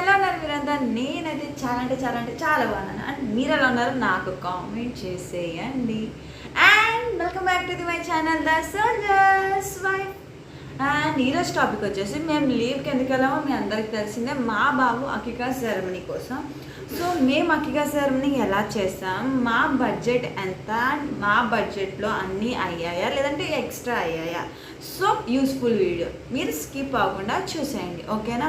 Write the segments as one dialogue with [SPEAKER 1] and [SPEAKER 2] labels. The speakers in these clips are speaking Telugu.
[SPEAKER 1] ఎలా ఉన్నారు మీరంతా? నేనైతే చాలా అంటే చాలా అంటే చాలా బాగున్నాను. అండ్ మీరు ఎలా ఉన్నారు? నాకు కామెంట్ చేసేయండి. And welcome back to the my channel the soldier's wife. And ఈరోజు టాపిక్ వచ్చేసి మేము లీవ్కి ఎందుకు వెళ్ళామో మీ అందరికి తెలిసిందే మా బాబు అకికా సెరమనీ కోసం. సో మేము అకికా సెరమనీ ఎలా చేస్తాం మా బడ్జెట్ ఎంత? మా బడ్జెట్లో అన్నీ అయ్యాయా? లేదంటే ఎక్స్ట్రా అయ్యాయా? సో యూస్ఫుల్ వీడియో మీరు స్కిప్ అవ్వకుండా చూసేయండి. ఓకేనా?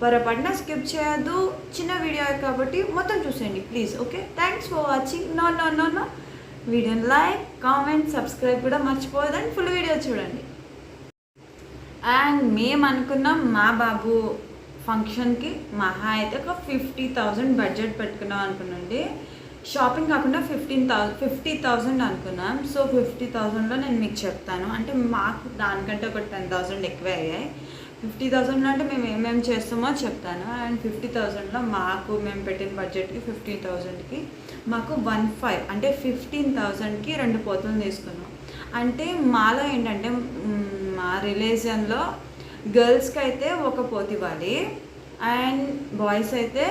[SPEAKER 1] పొరపాటున స్కిప్ చేయొద్దు. చిన్న వీడియో కాబట్టి మొత్తం చూసేయండి please okay thanks for watching no no no no వీడియోని లైక్ కామెంట్ సబ్స్క్రైబ్ కూడా మర్చిపోదండి ఫుల్ వీడియో చూడండి. అండ్ మేము అనుకున్నాం మా బాబు ఫంక్షన్కి మహా అయితే ఒక ఫిఫ్టీ థౌజండ్ బడ్జెట్ పెట్టుకున్నాం అనుకున్నాండి షాపింగ్ కాకుండా ఫిఫ్టీన్ థౌసండ్ ఫిఫ్టీ థౌజండ్ అనుకున్నాం. సో ఫిఫ్టీ థౌజండ్లో నేను మీకు చెప్తాను. అంటే మాకు దానికంటే ఒక టెన్ థౌజండ్ ఎక్కువ అయ్యాయి. ఫిఫ్టీ థౌజండ్లో అంటే మేము ఏమేమి చేస్తామో చెప్తాను. అండ్ ఫిఫ్టీ థౌజండ్లో మాకు మేము పెట్టిన బడ్జెట్కి ఫిఫ్టీన్ థౌజండ్కి మాకు వన్ ఫైవ్ అంటే ఫిఫ్టీన్ థౌజండ్కి రెండు పోతులు తీసుకున్నాం. అంటే మాలో ఏంటంటే మా రిలీజన్లో గర్ల్స్కి అయితే ఒక పోతు ఇవ్వాలి. అండ్ బాయ్స్ అయితే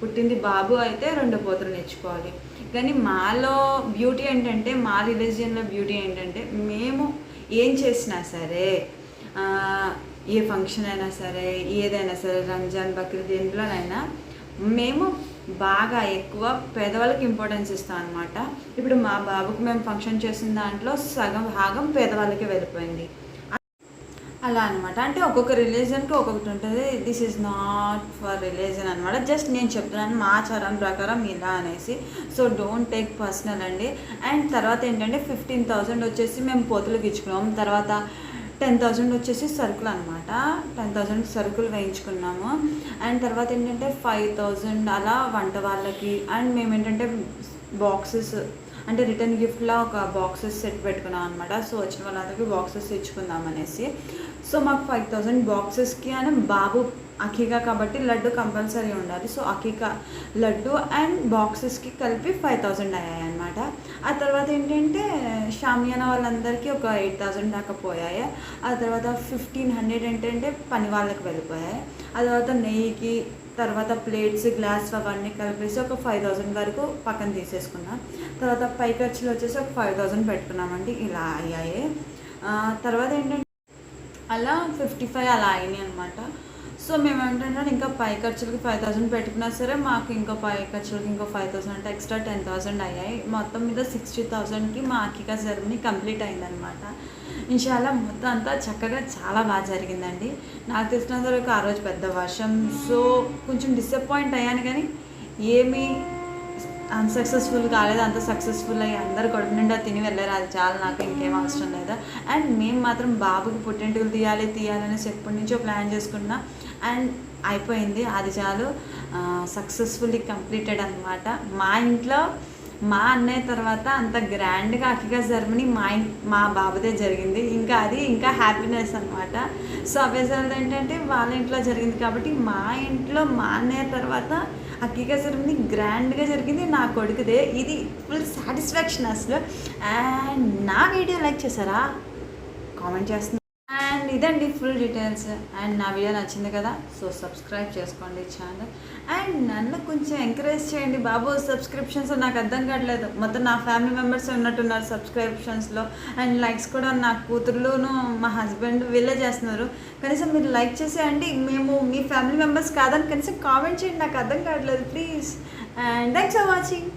[SPEAKER 1] పుట్టింది బాబు అయితే రెండు పోతులు నేర్చుకోవాలి కానీ మాలో బ్యూటీ ఏంటంటే మా రిలీజియన్లో బ్యూటీ ఏంటంటే మేము ఏం చేసినా సరే ఏ ఫంక్షన్ అయినా సరే ఏదైనా సరే రంజాన్ బక్రీద్ ఎందులోనైనా మేము బాగా ఎక్కువ పేదవాళ్ళకి ఇంపార్టెన్స్ ఇస్తాం అనమాట ఇప్పుడు మా బాబుకు మేము ఫంక్షన్ చేసిన దాంట్లో సగం భాగం పేదవాళ్ళకి వెళ్ళిపోయింది. అలా అనమాట అంటే ఒక్కొక్క రిలీజన్కి ఒక్కొక్కటి ఉంటుంది. This is not for religion అనమాట జస్ట్ నేను చెప్తున్నాను మా ఆచారం ప్రకారం ఇలా అనేసి. సో డోంట్ టేక్ పర్సనల్ అండి. అండ్ తర్వాత ఏంటంటే ఫిఫ్టీన్ థౌజండ్ వచ్చేసి మేము పోతులకు ఇచ్చుకున్నాం తర్వాత టెన్ థౌజండ్ వచ్చేసి సరుకులు అనమాట టెన్ థౌజండ్ సరుకులు వేయించుకున్నాము. అండ్ తర్వాత ఏంటంటే ఫైవ్ థౌజండ్ అలా వంట వాళ్ళకి. అండ్ మేము ఏంటంటే బాక్సెస్ అంటే రిటర్న్ గిఫ్ట్లా ఒక బాక్సెస్ సెట్ పెట్టుకున్నాం అనమాట సో వచ్చిన వాళ్ళందరికీ బాక్సెస్ ఇచ్చుకుందాం అనేసి. సో మాకు ఫైవ్ థౌజండ్ బాక్సెస్కి అని బాబు అఖికా కాబట్టి లడ్డు కంపల్సరీ ఉండాలి. సో అఖీకా లడ్డు అండ్ బాక్సెస్కి కలిపి ఫైవ్ థౌజండ్ అయ్యాయి అనమాట ఆ తర్వాత ఏంటంటే షామియానా వాళ్ళందరికీ ఒక ఎయిట్ థౌజండ్ దాకా పోయాయి. ఆ తర్వాత ఫిఫ్టీన్ హండ్రెడ్ ఏంటంటే పని వాళ్ళకి వెళ్ళిపోయాయి. ఆ తర్వాత నెయ్యికి తర్వాత ప్లేట్స్ గ్లాస్ అవన్నీ కలిపేసి ఒక ఫైవ్ థౌజండ్ వరకు పక్కన తీసేసుకున్నాం. తర్వాత పై ఖర్చులు వచ్చేసి ఒక ఫైవ్ థౌజండ్ పెట్టుకున్నామండి ఇలా అయ్యాయి. తర్వాత ఏంటంటే అలా ఫిఫ్టీ ఫైవ్ అలా అయినాయి అనమాట సో మేము ఏంటంటే ఇంకా పై ఖర్చులకి ఫైవ్ థౌసండ్ పెట్టుకున్నా సరే మాకు ఇంకో పై ఖర్చులకి ఇంకో ఫైవ్ థౌసండ్ అంటే ఎక్స్ట్రా టెన్ థౌసండ్ అయ్యాయి. మొత్తం మీద సిక్స్టీ థౌసండ్కి మా అకికా జర్మనీ కంప్లీట్ అయిందనమాట ఇన్షాల్లా మొత్తం అంతా చక్కగా చాలా బాగా జరిగిందండి. నాకు తెలిసినంత వరకు ఆ రోజు పెద్ద వర్షం. సో కొంచెం డిసప్పాయింట్ అయ్యాను కానీ ఏమీ అన్సక్సెస్ఫుల్ కాలేదు అంత సక్సెస్ఫుల్ అయ్యి అందరు కడుపు నిండా తిని వెళ్ళారు. అది చాలా నాకు ఇంకేం అవసరం లేదు? అండ్ మేము మాత్రం బాబుకి పుట్టింటికలు తీయాలి తీయాలనేసి ఎప్పటి నుంచో ప్లాన్ చేసుకున్నా. అండ్ అయిపోయింది. అది చాలు సక్సెస్ఫుల్లీ కంప్లీటెడ్ అనమాట మా ఇంట్లో మా అన్నయ్య తర్వాత అంత గ్రాండ్గా అఖిగా జర్మనీ మా మా బాబుదే జరిగింది. ఇంకా అది ఇంకా హ్యాపీనెస్ అనమాట సో అవేసారి ఏంటంటే వాళ్ళ ఇంట్లో జరిగింది కాబట్టి మా ఇంట్లో మా అన్నయ్య తర్వాత అకిగా జర్మనీ గ్రాండ్గా జరిగింది నా కొడుకుదే. ఇది ఫుల్ సాటిస్ఫాక్షన్ అసలు. అండ్ నా వీడియో లైక్ చేశారా? కామెంట్ చేస్తున్నా. ఇదండి ఫుల్ డీటెయిల్స్. అండ్ నా వీడియో నచ్చింది కదా సో సబ్స్క్రైబ్ చేసుకోండి ఛానల్. అండ్ నన్ను కొంచెం ఎంకరేజ్ చేయండి బాబు సబ్స్క్రిప్షన్స్ నాకు అర్థం కావట్లేదు. మొత్తం నా ఫ్యామిలీ మెంబర్స్ ఉన్నట్టున్నారు సబ్స్క్రిప్షన్స్లో. అండ్ లైక్స్ కూడా నా కూతురులోను మా హస్బెండ్ వీళ్ళే చేస్తున్నారు. కనీసం మీరు లైక్ చేసేయండి. మేము మీ ఫ్యామిలీ మెంబర్స్ కాదని కనీసం కామెంట్ చేయండి. నాకు అర్థం కావట్లేదు please. And thanks for watching.